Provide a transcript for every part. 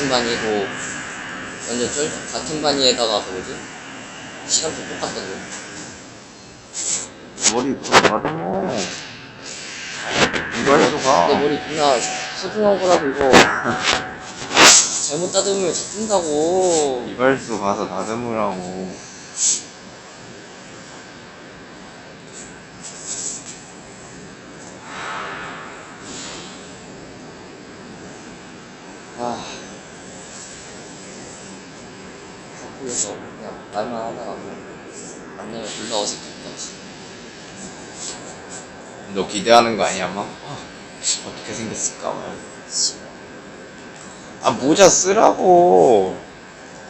같은 반이고 완전 쫄 같은 반이에다가 그 뭐지 시간표 똑같던데 머리 다듬어. 이거 해도 내 가. 머리 존나 소중한 거라고 이거 잘못 따듬으면 잡힌다고 이발소 가서 다듬으라고. 학교에서 그냥 말만 하다가 만나면 졸라 어색했다 씨. 너 기대하는 거 아니야, 막? 아, 어떻게 생겼을까, 막. 씨. 아, 모자 쓰라고.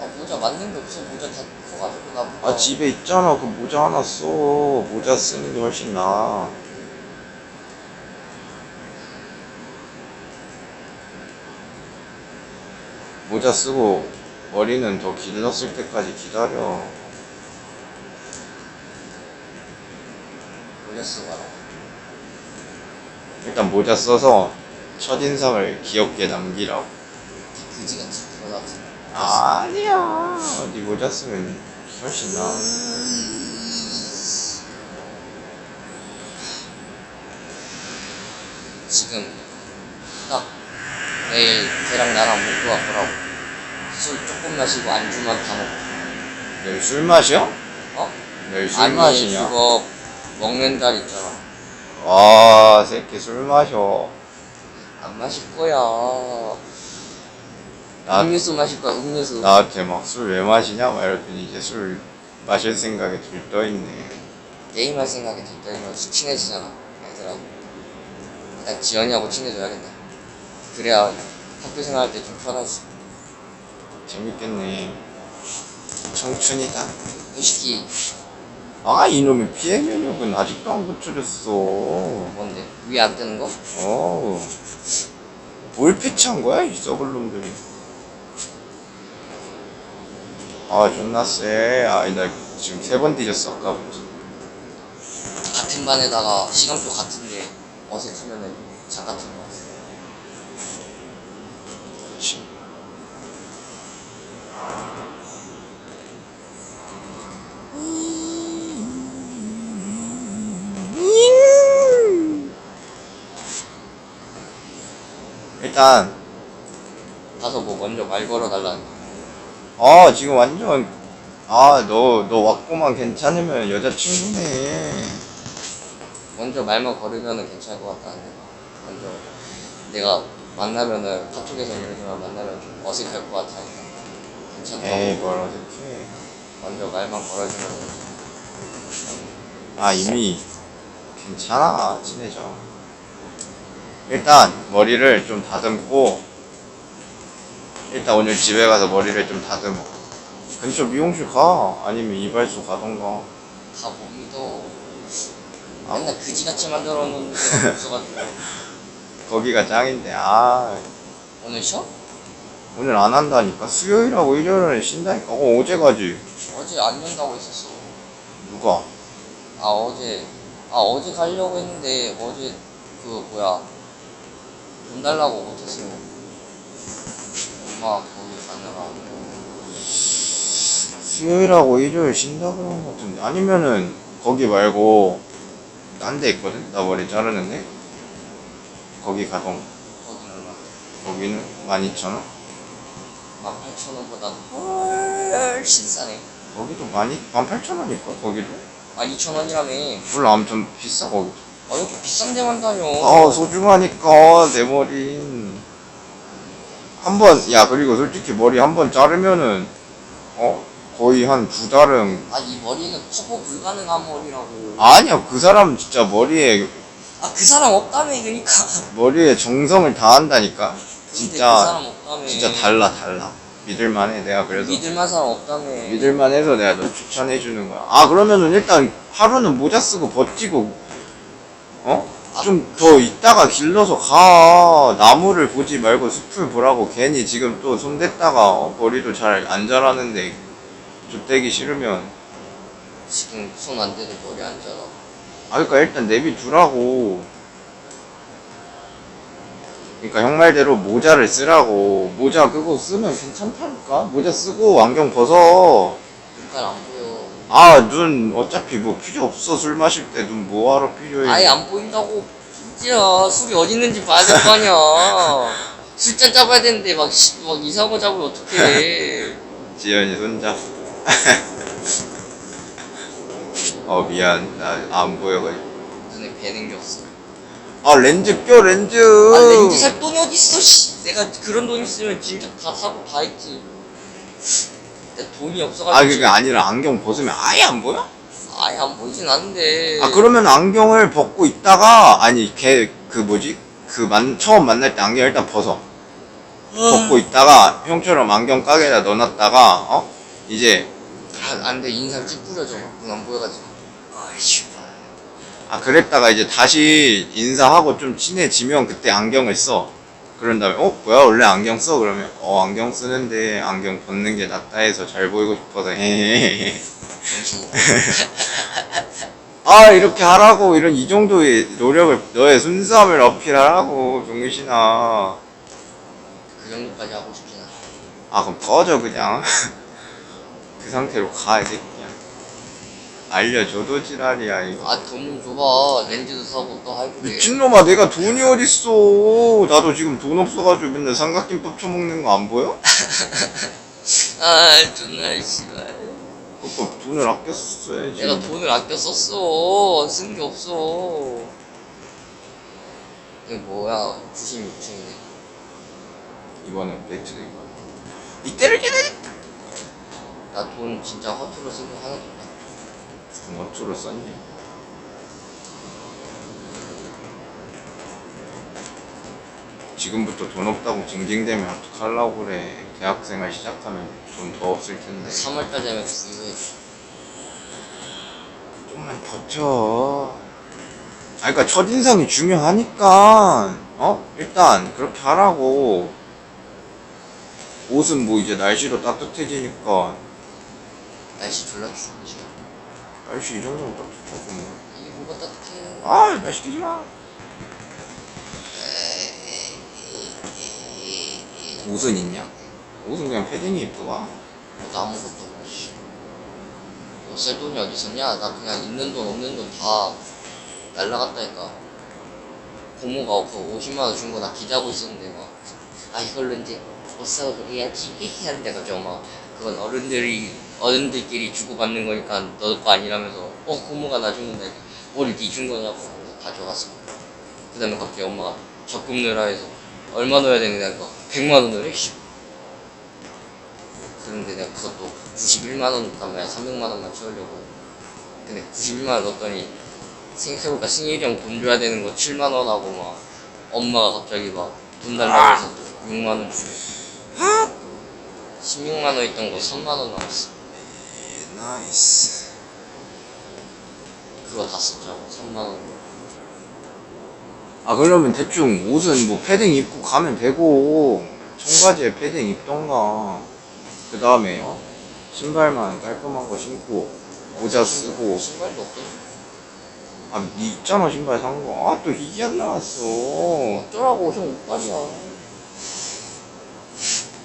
아 모자 맞는 게 없어 모자 다 커가지고 나 아, 집에 있잖아. 그 모자 하나 써. 모자 쓰는 게 훨씬 나아. 모자 쓰고 머리는 더 길렀을 때까지 기다려. 모자 쓰고 가라 일단 모자 써서 첫인상을 귀엽게 남기라고. 그지같이 그러다 아니야. 네 모자 쓰면 훨씬 나아. 지금 딱 내일 걔랑 나랑 목표가 뭐라고 술 조금 마시고 안주만 다 먹고 내일 술 마셔? 어? 내일 술 아니 마시냐? 그거 먹는 날 있잖아 와, 새끼 술 마셔. 안 마실 거야 나, 음료수 마실 거야 음료수 나한테 막 술 왜 마시냐? 막 이랬더니 이제 술 마실 생각에 들떠있네. 게임할 생각이 들더니 친해지잖아 얘들아 일단 지연이하고 친해져야겠네 그래야 학교 생활할 때 좀 편하지 재밌겠네. 청춘이다. 이 새끼 아, 이놈의 피해 면역은 아직도 안 고쳐졌어. 뭔데 위에 안 뜨는 거? 어우. 뭘 패치한 거야, 이 썩을 놈들이. 아, 존나 쎄. 아, 나 지금 세 번 뒤졌어, 아까부터. 같은 반에다가 시간표 같은데 어색하면은 작 같은 거 그치. 일단 가서 뭐 먼저 말 걸어달라는 거. 아 지금 완전 아 너 너 왔고만. 괜찮으면 여자친구네 먼저 말만 걸으면은 괜찮을 것 같다는데. 먼저 내가 만나면은 카톡에서 예를 들면 만나면 좀 어색할 것 같아니까. 괜찮다고. 에이 뭘 어색해. 먼저 말만 걸어주면 아 이미 괜찮아. 친해져 일단 머리를 좀 다듬고 일단 오늘 집에 가서 머리를 좀 다듬어. 근처 미용실 가? 아니면 이발소 가던가? 믿어 아. 맨날 그지같이 만들어 놓는 데가 없어가지고. 거기가 짱인데 아. 오늘 쉬어? 오늘 안 한다니까? 수요일하고 일요일에 쉰다니까? 어 어제 가지. 어제 안 연다고 했었어. 누가? 아 어제. 아 어제 가려고 했는데 어제 그 뭐야 돈 달라고 못했어 엄마 거기 가느라. 수요일하고 일요일 쉰다 그런 것 같은데. 아니면은 거기 말고 딴 데 있거든? 나 머리 자르는데? 거기 가동 거기는 얼마? 거기는 12,000원? 18,000원보다 훨씬 싸네. 거기도 많이 18,000원일까 거기도? 12,000원이라며. 몰라 아무튼 비싸 거기 아 이렇게 비싼 데만 다녀 아 소중하니까 내 머리 한번 야 그리고 솔직히 머리 한 번 자르면은 어 거의 한 두 달은. 아 이 머리는 커버 불가능한 머리라고. 아니야 그 사람 진짜 머리에 아 그 사람 없다며 그니까. 머리에 정성을 다한다니까. 근데 그 진짜 사람 없다며. 진짜 달라 달라. 믿을만해 내가 그래서. 믿을만 사람 없다며. 믿을만해서 내가 너 추천해 주는 거야. 아 그러면은 일단 하루는 모자 쓰고 버티고 어? 좀 더 있다가 길러서 가. 나무를 보지 말고 숲을 보라고. 괜히 지금 또 손댔다가 어, 머리도 잘 안 자라는데 족대기 싫으면. 지금 손 안 대도 머리 안 자라. 아 그러니까 일단 내비 두라고. 그러니까 형 말대로 모자를 쓰라고. 모자 그거 쓰면 괜찮다니까. 모자 쓰고 안경 벗어. 눈깔 안 보여. 아 눈 어차피 뭐 필요 없어 술 마실 때 눈 뭐하러 필요해 아예 안 보인다고. 진짜 술이 어디 있는지 봐야 될 거 아니야. 술잔 잡아야 되는데 막, 씨, 막 이상한 거 잡으면 어떡해. 지연이 손잡 어 미안 나 안 보여가지고 눈에 배는 게 없어. 아 렌즈 껴 렌즈 아 렌즈 살 돈이 어딨어 씨 내가 그런 돈 있으면 진짜 다 사고 다 했지 돈이 없어가지고 아 그게 아니라 안경 벗으면 아예 안 보여? 아예 안 보이진 않는데. 아 그러면 안경을 벗고 있다가 아니 걔 그 뭐지? 그 만 처음 만날 때 안경 일단 벗어. 벗고 있다가 형처럼 안경 가게에다 넣어놨다가 어? 이제 아, 안돼. 인상 찌푸려져 눈안 보여가지고. 아이씨. 아 그랬다가 이제 다시 인사하고 좀 친해지면 그때 안경을 써 그런 다음에 어 뭐야 원래 안경 써? 그러면 어 안경 쓰는데 안경 벗는 게 낫다 해서 잘 보이고 싶어서 아 이렇게 하라고 이런 이 정도의 노력을 너의 순수함을 어필하라고 종신아 그 정도까지 하고 싶진 않아. 아 그럼 꺼져 그냥. 그 상태로 가야 돼 그냥 알려줘도 지랄이야 이거. 아돈 좀 줘봐. 렌즈도 사고 또 그래. 미친놈아 내가 돈이 어딨어. 나도 지금 돈 없어가지고 맨날 삼각김밥 처먹는 거 안 보여? 아 존나 씨발. 그거 돈을 아껴 썼어야지. 내가 돈을 아껴 썼어. 쓴 게 없어. 이게 뭐야? 96층이네. 이번엔 거야 이때를 기다렸다 나 돈 진짜 허투루 쓴거 하나도 없다 돈 어쩌로 썼니? 지금부터 돈 없다고 징징대면 어떡하려고 그래 대학생활 시작하면 돈 더 없을 텐데 3월까지 하면 부유해 좀만 버텨. 아, 그니까 첫인상이 중요하니까, 어? 일단, 그렇게 하라고. 옷은 뭐 이제 날씨도 따뜻해지니까, 날씨 졸라 춥지 날씨 이 정도면 따뜻하고 뭐. 이게 뭐가 따뜻해 아, 날 시키지 마. 옷은 있냐? 옷은 그냥 패딩이 입더라. 너 아무것도 없고 씨. 너쓸 돈이 어디 있었냐? 나 그냥 있는 돈 없는 돈 다 날라갔다니까 고모가 그 50만원 준 거 나 기대하고 있었는데 막 아 이걸로 이제 옷 사고 그래야지 하는데 갑자기 막 그건 어른들이 어른들끼리 주고받는 거니까 너거 아니라면서 어 고모가 나준 건데 뭘니준 거냐고 가져갔어 그 다음에 갑자기 엄마가 적금 넣으라 해서 얼마 넣어야 내가 100만 원 넣으래 씨. 그런데 내가 그것도 91만 원 말이야 300만 원만 채우려고. 근데 91만 원 넣었더니 생각해보니까 승일이 형 돈 줘야 되는 거 7만 원 하고 막 엄마가 갑자기 막 돈 달라고 해서 6만 원 주고 16만 원 있던 거 3만 원 남았어 나이스. 그거 다 썼자고 3만 원 아, 그러면 대충 옷은 뭐 패딩 입고 가면 되고, 청바지에 패딩 입던가. 그 다음에, 어? 신발만 깔끔한 거 신고, 모자 쓰고, 신발도 없대 아, 니 있잖아, 신발 산 거. 아, 또 이게 안 나왔어. 어쩌라고 형 옷빨이야